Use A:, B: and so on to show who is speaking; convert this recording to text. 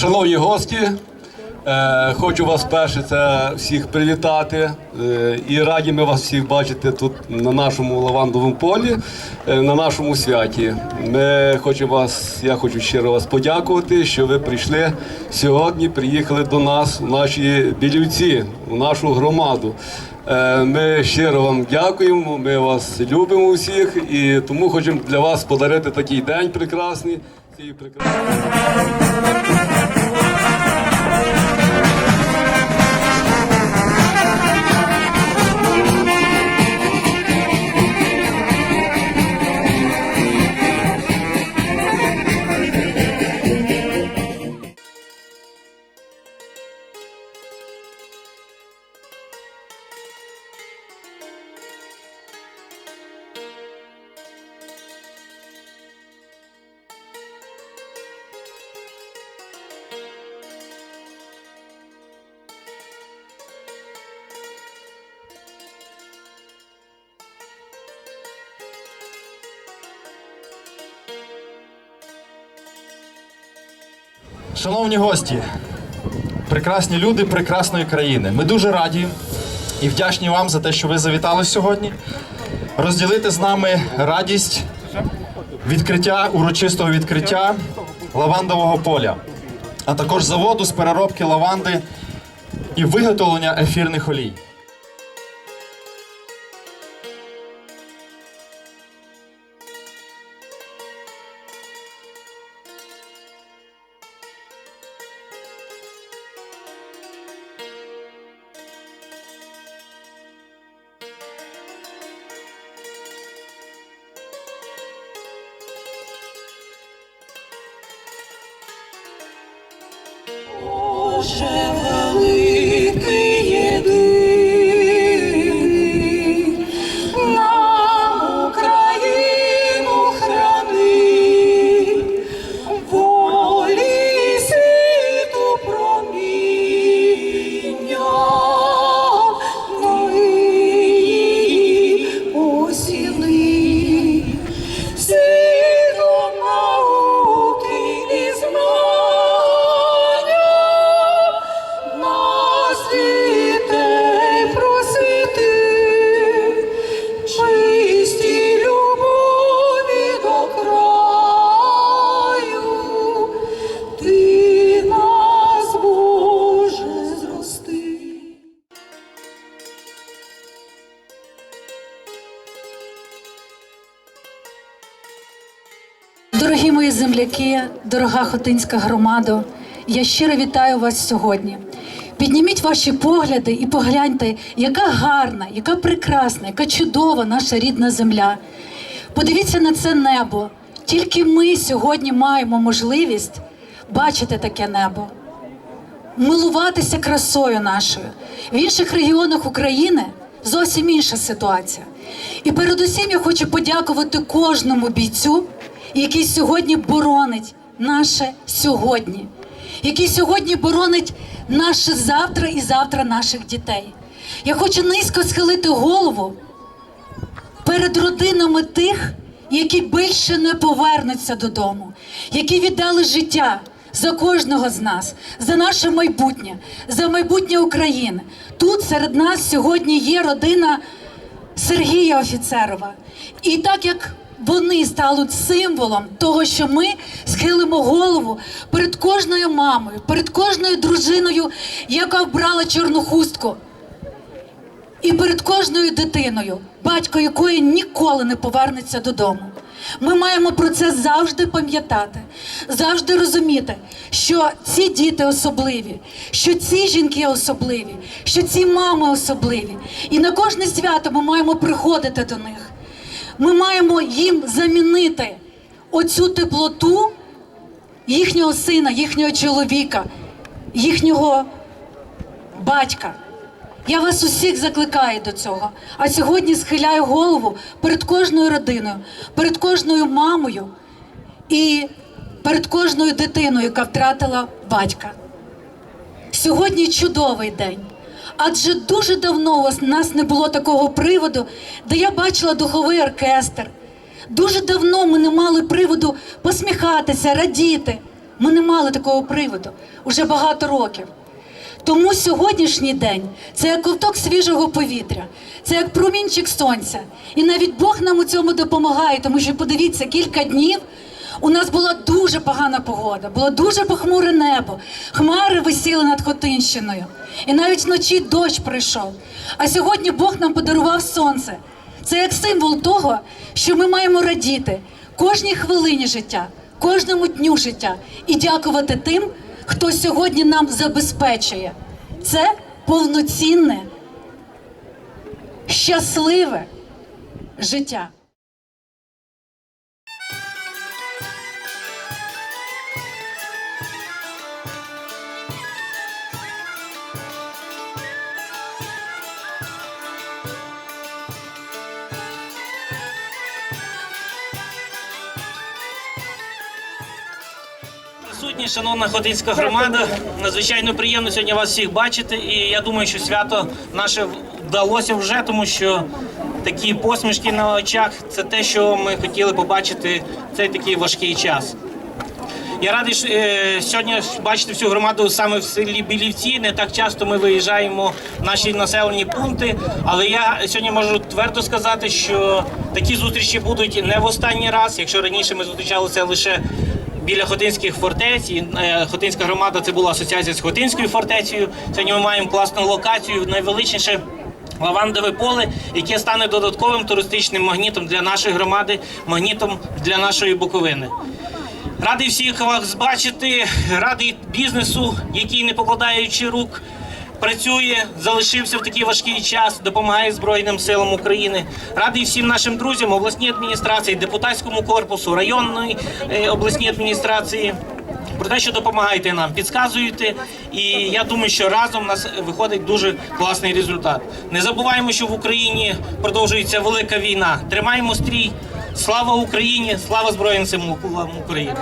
A: Шановні гості, хочу вас перше це всіх привітати. Е, і раді ми вас всіх бачити тут на нашому лавандовому полі, е, на нашому святі. Ми хочемо вас, я хочу щиро вас подякувати, що ви прийшли сьогодні, приїхали до нас, в наші білівці, в нашу громаду. Е, Ми щиро вам дякуємо, ми вас любимо всіх і тому хочемо для вас подарити такий день прекрасний. цієї прекрасної
B: Шановні гості, прекрасні люди прекрасної країни. Ми дуже раді і вдячні вам за те, що ви завітали сьогодні. Розділити з нами радість відкриття, урочистого відкриття лавандового поля, а також заводу з переробки лаванди і виготовлення ефірних олій.
C: Земляки, дорога Хотинська громада, я щиро вітаю вас сьогодні. Підніміть ваші погляди і погляньте, яка гарна, яка прекрасна, яка чудова наша рідна земля. Подивіться на це небо. Тільки ми сьогодні маємо можливість бачити таке небо, милуватися красою нашою. В інших регіонах України зовсім інша ситуація. І передусім я хочу подякувати кожному бійцю, який сьогодні боронить наше сьогодні, який сьогодні боронить наше завтра і завтра наших дітей. Я хочу низько схилити голову перед родинами тих, які більше не повернуться додому, які віддали життя за кожного з нас, за наше майбутнє, за майбутнє України. Тут серед нас сьогодні є родина Сергія Офіцерова. І так як вони стали символом того, що ми схилимо голову перед кожною мамою, перед кожною дружиною, яка вбрала чорну хустку. І перед кожною дитиною, батько якої ніколи не повернеться додому. Ми маємо про це завжди пам'ятати, завжди розуміти, що ці діти особливі, що ці жінки особливі, що ці мами особливі. І на кожне свято ми маємо приходити до них. Ми маємо їм замінити оцю теплоту їхнього сина, їхнього чоловіка, їхнього батька. Я вас усіх закликаю до цього. А сьогодні схиляю голову перед кожною родиною, перед кожною мамою і перед кожною дитиною, яка втратила батька. Сьогодні чудовий день. Адже дуже давно у нас не було такого приводу, де я бачила духовий оркестр. Дуже давно ми не мали приводу посміхатися, радіти. Ми не мали такого приводу уже багато років. Тому сьогоднішній день це як ковток свіжого повітря, це як промінчик сонця. І навіть Бог нам у цьому допомагає, тому що подивіться, кілька днів у нас була дуже погана погода, було дуже похмуре небо, хмари висіли над Хотинщиною. І навіть вночі дощ прийшов. А сьогодні Бог нам подарував сонце. Це як символ того, що ми маємо радіти кожній хвилині життя, кожному дню життя і дякувати тим, хто сьогодні нам забезпечує. Це повноцінне, щасливе життя.
D: Присутні, шановна Хотинська громада, надзвичайно приємно сьогодні вас всіх бачити. І я думаю, що свято наше вдалося вже, тому що такі посмішки на очах це те, що ми хотіли побачити в цей такий важкий час. Я радий що, е, сьогодні бачити всю громаду саме в селі Білівці. Не так часто ми виїжджаємо в наші населені пункти. Але я сьогодні можу твердо сказати, що такі зустрічі будуть не в останній раз. Якщо раніше ми зустрічалися лише біля Хотинських фортець, і е, Хотинська громада це була асоціація з Хотинською фортецею. Сьогодні ми маємо класну локацію, найвеличніше Лавандове поле, яке стане додатковим туристичним магнітом для нашої громади, магнітом для нашої Буковини. Радий всіх вас бачити, радий бізнесу, який, не покладаючи рук, працює, залишився в такий важкий час, допомагає Збройним силам України. Радий всім нашим друзям, обласній адміністрації, депутатському корпусу, районної е, обласній адміністрації. Про те, що допомагаєте нам, підказуєте, і я думаю, що разом у нас виходить дуже класний результат. Не забуваємо, що в Україні продовжується велика війна. Тримаємо стрій. Слава Україні! Слава Збройним силам України!